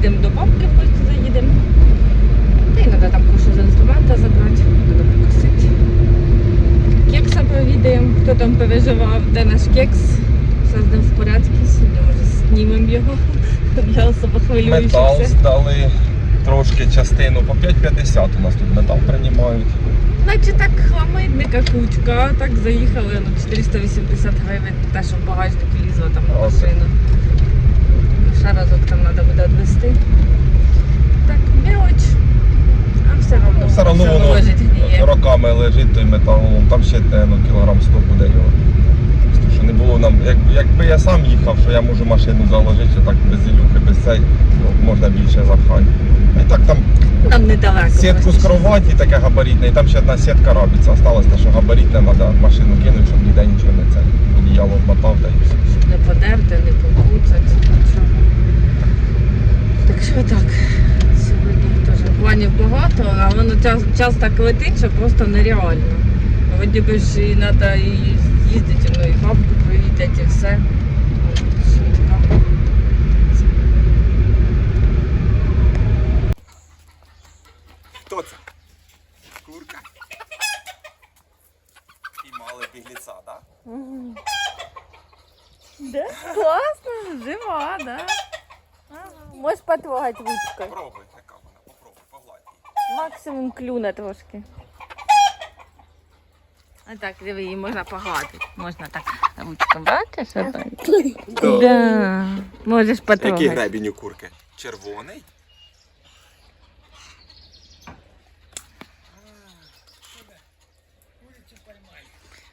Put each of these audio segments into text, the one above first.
Поїдемо до бабки в гості заїдемо. Та й треба там кое-що з інструмента забрати, треба покосити. Кекса провідаємо, хто там переживав, де наш кекс. Все з ним в порядку, сьогодні може знімемо його для особо Метал здали трошки частину по 5,50 у нас тут метал приймають. Наче так хламидника кучка, так заїхали на 480 гривень, те, що в багажник лізло там на машину. Разок там треба буде відвести. Так, мелоч. А все одно, Все одно воно лежить гніє. роками лежить той метал, ну, там ще ну, кілограм 100 буде його. Просто що не було нам, як, якби я сам їхав, що я можу машину заложити, що так без зілюхи, без цей, ну, можна більше запхати. І так там Нам недалеко. сітку з кроваті, таке габаритне, і там ще одна сітка робиться. Осталось те, що габаритне, треба машину кинути, щоб ніде нічого не це. Одіяло вмотав та і все. час, час так летить, що просто нереально. Вроді би ж і треба і їздити, ну і бабку провідати, і все. Швидко. Хто це? Курка. Піймали бігліця, так? Да? Класно, жива, да. Можеш потрогати ручкою. Попробуй, Максимум клюне трошки. А так, диви, її можна погладити. Можна так ручком бачиш? отак? Да. Можеш потрогати. Який гребінь у курки? Червоний?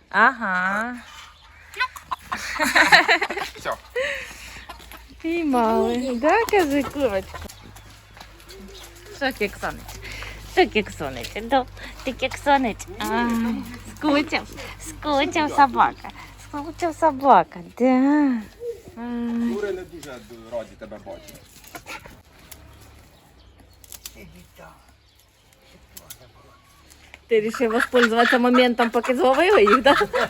Ага. Все. Піймали. Да, кажи, курочка. Що Що кексонич? Да, ти кексонич. А, скучив. Скучив собака. Скучив собака. Да. Кури не дуже раді тебе бачити. Ти вирішив воспользуватися моментом, поки зловили їх, так? Да?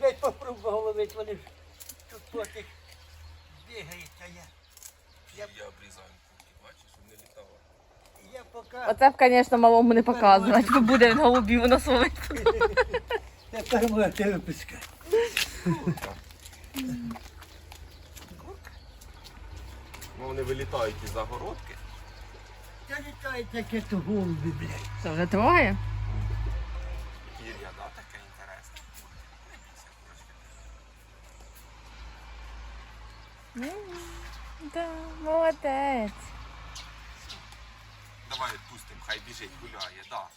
Блять, попробував ловити, вони ж тут потік бігають, а я. Я, обрізаю курки, бачиш, я поки Оце б, звісно, малому не показувати, бо буде він голубів на своїй. тепер можете випускати. Ну, вони вилітають із загородки. Та літають таке то голуби, блядь. Це вже троє? Пір'я, да, таке інтересне. Не бійся, курочки. Да, молодець. Давай відпустимо, хай біжить, гуляє, да.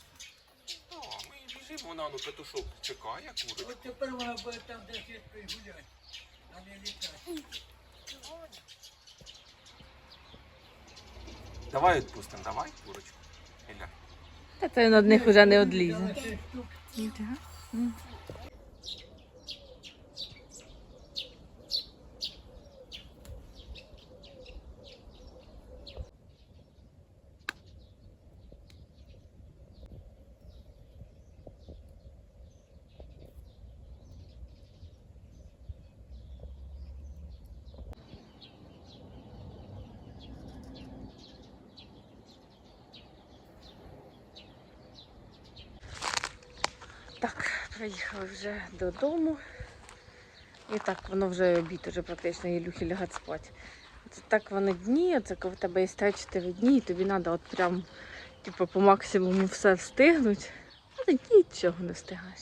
О, ми і біжимо, вона, ну, петушок чекає, курочка. От тепер вона буде там де сіткою гуляти, а не літати. Давай відпустимо, давай, курочку. Та це він одних уже не одлізе. Так, приїхали вже додому. І так, воно вже обід, уже практично Ілюхи лягать спати. Це так вони дні, це коли в тебе є 3-4 дні, і тобі треба от прям типу, по максимуму все встигнути. А ти нічого не встигаєш.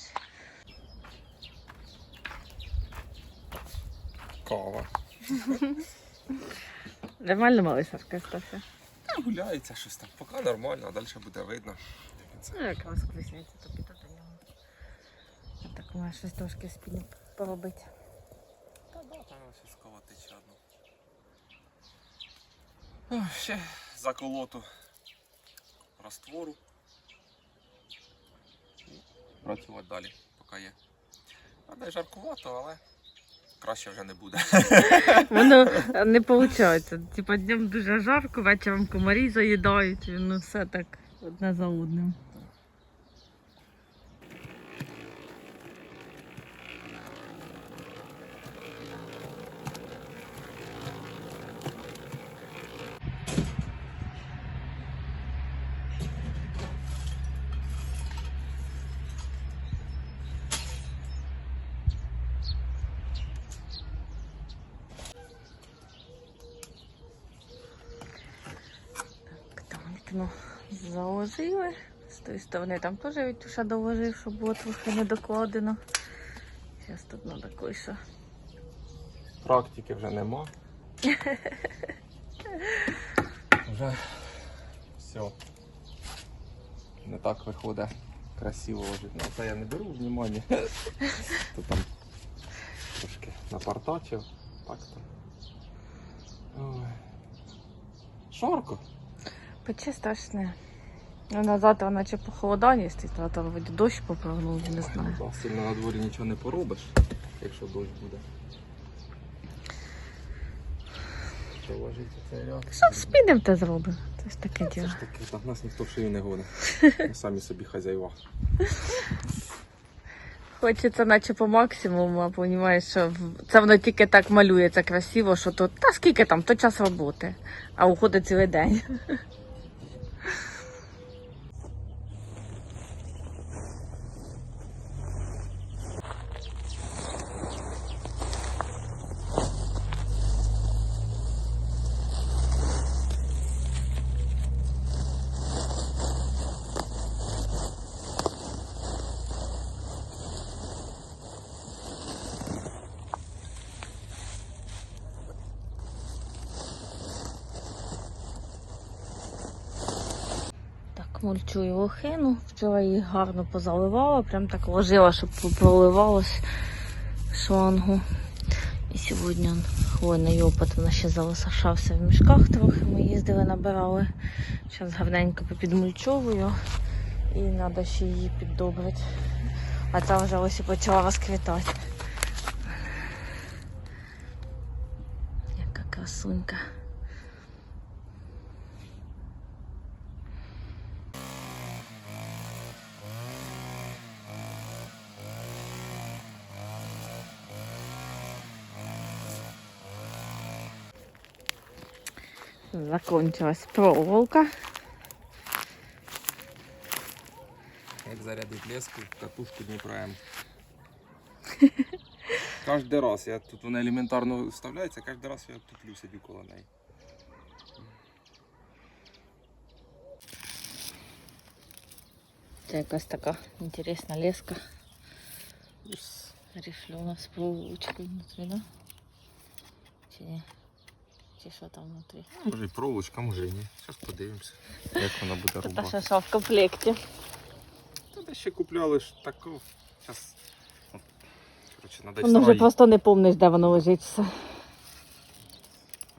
Кава. Нормально малий Сашка стався. Та гуляється щось там. Поки нормально, а далі буде видно. Ну, якраз весняється, то піде до нього. Має щось трошки спільно поробити. Та да, колотить ще одну. О, ще заколоту раствору. Працювати далі, поки є. А де жаркувато, але краще вже не буде. Воно не виходить. Типа днем дуже жарко, вечором комарі заїдають, ну все так одне за одним. Вікно заложили. З тої сторони там теж Вітюша доложив, щоб було трохи не докладено. Зараз тут треба кое-що. Практики вже нема. Вже все. Не так виходить красиво ложить. Ну, це я не беру внимання. То там трошки напартачив. Так то. Шорко. Пече страшне. Ну, на завтра наче похолодання стоїть, а там дощ поправнув, не знаю. Да, Сильно на дворі нічого не поробиш, якщо дощ буде. Що? Що спідем те зробимо? Це ж таке Це ж таки, так, нас ніхто в шию не гонить. Ми самі собі хазяїва. Хочеться наче по максимуму, а розумієш, що це воно тільки так малюється красиво, що то та скільки там, то час роботи, а уходить цілий день. Так, мульчую лохину. Вчора її гарно позаливала, прям так ложила, щоб проливалось шлангу. І сьогодні хвойний опит вона ще залишався в мішках трохи. Ми їздили, набирали. Зараз гарненько попідмульчовую і треба ще її піддобрити. А ця вже ось і почала розквітати. Яка красунька. Закончилась проволока. Як зарядить леску, катушку Дніпро М. Кожен раз, я тут вона елементарно вставляється, кожен раз я туплю собі коло неї. Це якась така інтересна леска. Рифлена з проволочкою внутрі, да? Чи ні? Чи що там внутрі? Може і проволочка, може і ні. Зараз подивимося, як вона буде Та рубати. ще що в комплекті. Та де ще купляли ж таку. Зараз. Коротше, треба в Воно вже сараї. просто не помниш, де воно лежить все.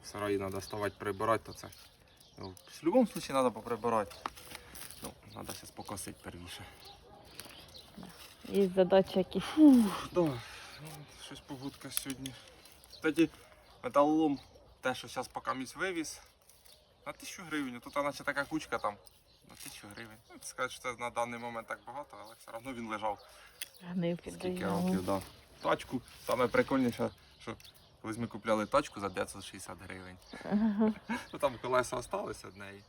В сараї треба ставати, прибирати, то це. Ну, в будь-якому випадку треба поприбирати. Ну, треба зараз покосити первіше. Є задачі якісь. Фух, да. Ну, щось погодка сьогодні. Кстати, металолом, те, що зараз поки місь вивіз, на 1000 гривень. Тут наче така кучка там. На 1000 гривень. Ну, сказати, що це на даний момент так багато, але все одно він лежав скільки років, да. Тачку. Саме прикольніше, що колись ми купляли тачку за 960 гривень. Ну там колеса залишилися від неї.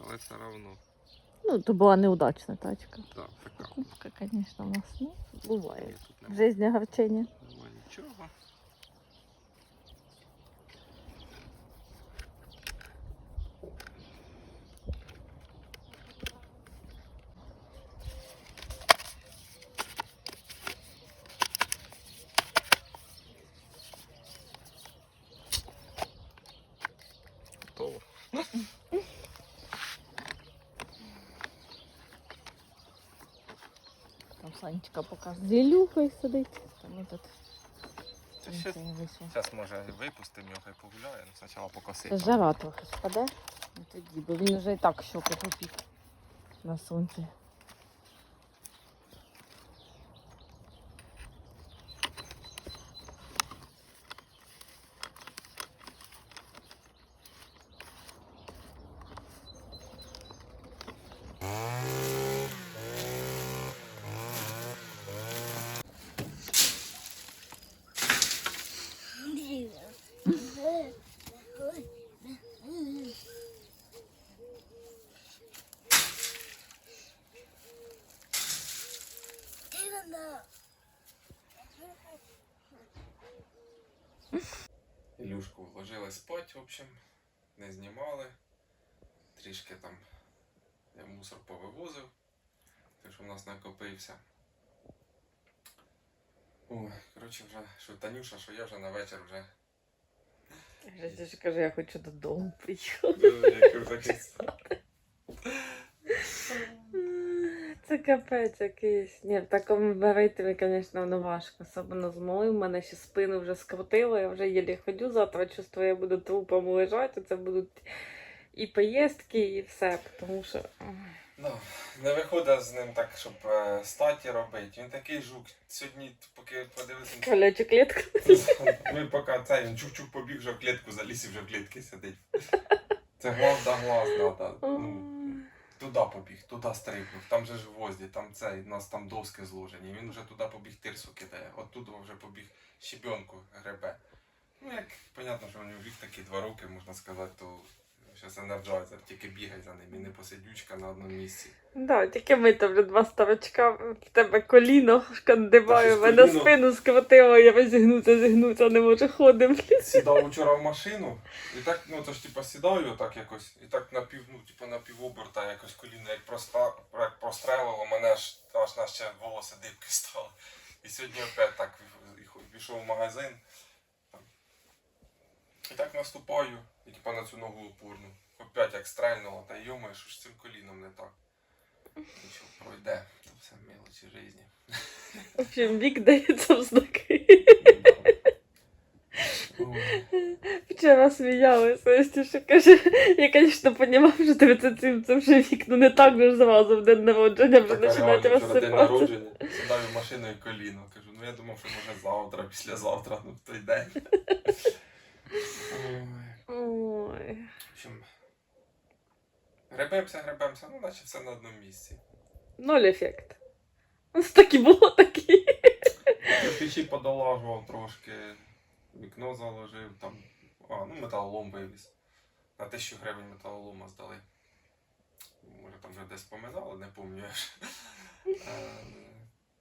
Але все одно, Ну, то була неудачна тачка. так, така. Кубка, звісно, у нас. Ну, буває. В огорчення. немає нічого. Там Санечка показує. з Ілюхою сидить. Там ми тут. Зараз може випустимо його і погуляє, але спочатку покосити. Жара трохи спаде. Ну, Тоді, бо він вже і так щоки попік на сонці. Ілюшку спать, в общем, не знімали. трішки там я мусор повивозив, тому що в нас накопився. Ой, коротше, вже що Танюша, що я вже на вечір вже. Я ж кажу, я хочу додому приїхати. Як вже якийсь- Це капець якийсь. Ні, в такому ритмі, звісно, воно важко. Особливо з малим. У мене ще спину вже скрутило, я вже єлі ходю. Завтра чувствую, я буду трупом лежати. Це будуть і поїздки, і все. Тому що. Ну, не виходить з ним так, щоб е, статі робити. Він такий жук. Сьогодні, поки подивився. Колячу клітку. Ми поки цей він чук-чук побіг вже в клітку, заліз і вже в клітки сидить. Це глаз да глаз, да, да. Ну, туди побіг, туди стрибнув, там же ж гвозді, там цей, у нас там доски зложені. Він вже туди побіг тирсу кидає, оттуда вже побіг щебенку гребе. Ну як, понятно, що у нього вік такий два роки, можна сказати, то зараз енерджайзер, тільки бігай за ним і не посидючка на одному місці. Да, тільки ми там два старочка, в тебе коліно шкандибаю, Та мене коліно. спину скрутило, я розігнутися, зігнутися, не можу ходити. Сідав вчора в машину, і так, ну то ж типа сідаю так якось, і так на пів, ну, типа на півоберта якось коліно, як проста, як прострелило, мене аж аж на ще волоси дибки стали. І сьогодні опять так пішов в магазин. І так наступаю, і типа на цю ногу опорну. Опять як стрельнуло, та йома, що ж з цим коліном не так. Нічого, пройде, то все мелочі житті. В общем, вік дається в знаки. Вчора сміялися, якщо що каже, я, звісно, розумів, що 37 це вже вік, ну не так же ж зразу в день народження вже починають вчора день народження, сідаю і коліно. Кажу, ну я думав, що може завтра, післязавтра, ну в той день. Ой. В общем, гребемося, гребемося, ну наче все на одному місці. Ноль ефект. Ось так і було такі. Кирпичі подолажував трошки, вікно заложив, там, а, ну металолом вивіз. На тисячу гривень металолома здали. Може там вже десь поминали, не пам'ятаю. Е,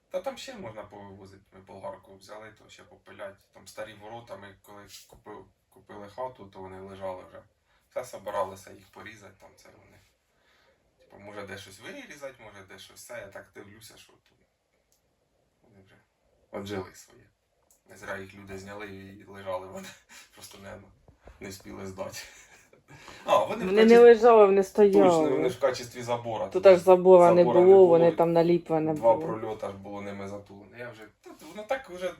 Та там ще можна повивозити. Ми болгарку взяли, то ще попилять. Там старі ворота, ми коли купив, купили хату, то вони лежали вже. Все собиралися їх порізати, там це вони. Типу, може де щось вирізати, може де щось це. Я так дивлюся, що тут вони вже отжили своє. Не зря їх люди зняли і лежали вони. Просто не, не спіли здати. А, вони, Вони не лежали, вони Точно, вони ж в качестві забора. Тут аж забора не Забора не було, було. вони там наліплене Два було. прольота ж було ними затулено. Я вже. Воно так вже.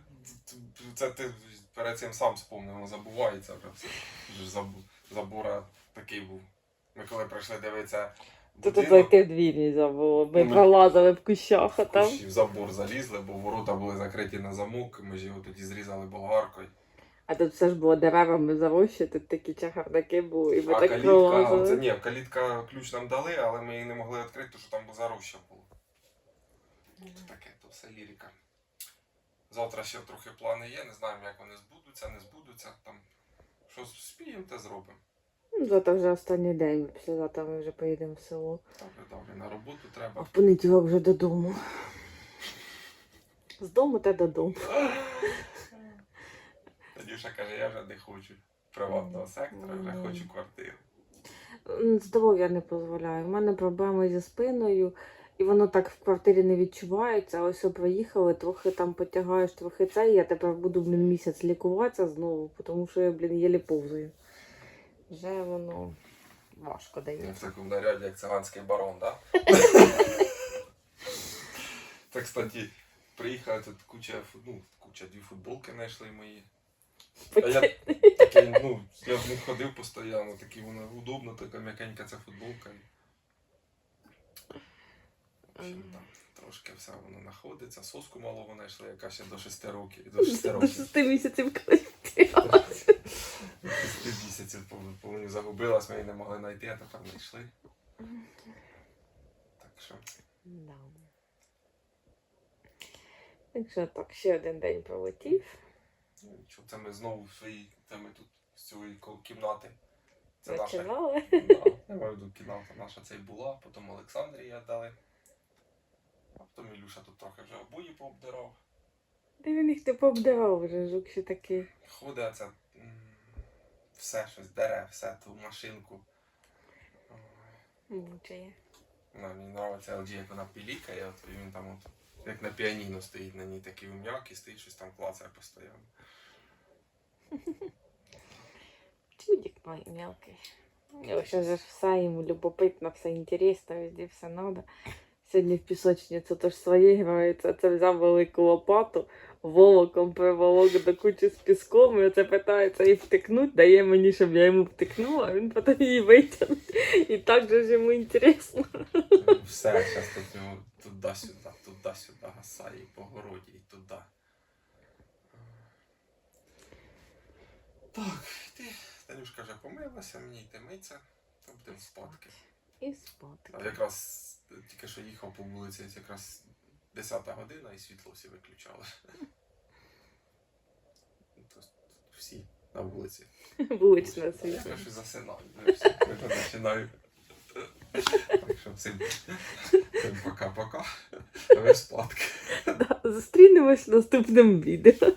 Це ти перед цим сам спомнив, забувається ж забу- забора такий був. Ми коли прийшли дивитися. Тут зайти в двір нельзя було. Ми ми- пролазили в кущах, а в там. кущі в забор залізли, бо ворота були закриті на замок, ми ж його тоді зрізали болгаркою. А тут все ж було деревами зарощі, тут такі чагарники були, і ми А так калітка, це ні, калітка ключ нам дали, але ми її не могли відкрити, тому що там заруща було. То таке, то все лірика. Завтра ще трохи плани є, не знаємо, як вони збудуться, не збудуться. Там що спіємо, те зробимо. Ну, Завтра вже останній день, післязавтра ми вже поїдемо в село. Добре, добре, на роботу треба. А в понеділок вже додому. З дому та додому. Надюша каже, я вже не хочу приватного сектора, вже хочу квартиру. Здоров'я не дозволяє. У мене проблеми зі спиною, і воно так в квартирі не відчувається. Ось о, приїхали, трохи там потягаєш, трохи це, і я тепер буду блін, місяць лікуватися знову, тому що я, блін, єлі повзаю. Вже воно важко Я дає. в такому наряді, як циганський барон, так? Так, кстати, приїхали тут куча, ну, куча дві футболки знайшли мої. А я такий, ну, я в них ходив постійно, такі воно удобно, така м'якенька ця футболка. В общем, там трошки все воно знаходиться. Соску малого знайшли, яка ще до 6 років. До 6 До років. місяців До 6 місяців пов- повністю загубилась, ми її не могли знайти, а тепер знайшли. Так що, Да. Так що так, ще один день пролетів. ну, нічого, це ми знову в своїй, це ми тут з цієї кімнати. Це наша Починали. Да, я маю в виду кімната наша це й була, потім Олександрія дали. А потім Ілюша тут трохи вже обої пообдирав. Де він їх не пообдирав вже, жук ще такий. Ходить, це все щось дере, все ту машинку. Мучає. Ну, мені подобається LG, як вона пілікає, от, і він там от, як на піаніно стоїть на ній такий ум'як і стоїть щось там клацає постійно. Чудик мой мелкий. Вообще же все йому любопитно, все інтересно, везде все надо. Сьогодні в пісочницю теж своє грається. Це взяв велику лопату, волоком приволок до кучі з піском, і оце питається її втикнуть, дає мені, щоб я йому втикнула, а він потім її витягне. І так же ж йому інтересно. Все, зараз тут йому туди-сюди, туди-сюди гасає, і по городі, і туди. Так, ти. Танюшка вже помилася, мені йти миться, то будемо спадки. І спати. А якраз тільки що їхав по вулиці, якраз 10 година і світло всі виключали. Всі на вулиці. Вулична світ. Я вже засинаю, починаю. Так що всім, пока-пока. Спадки. Зустрінемось в наступному відео.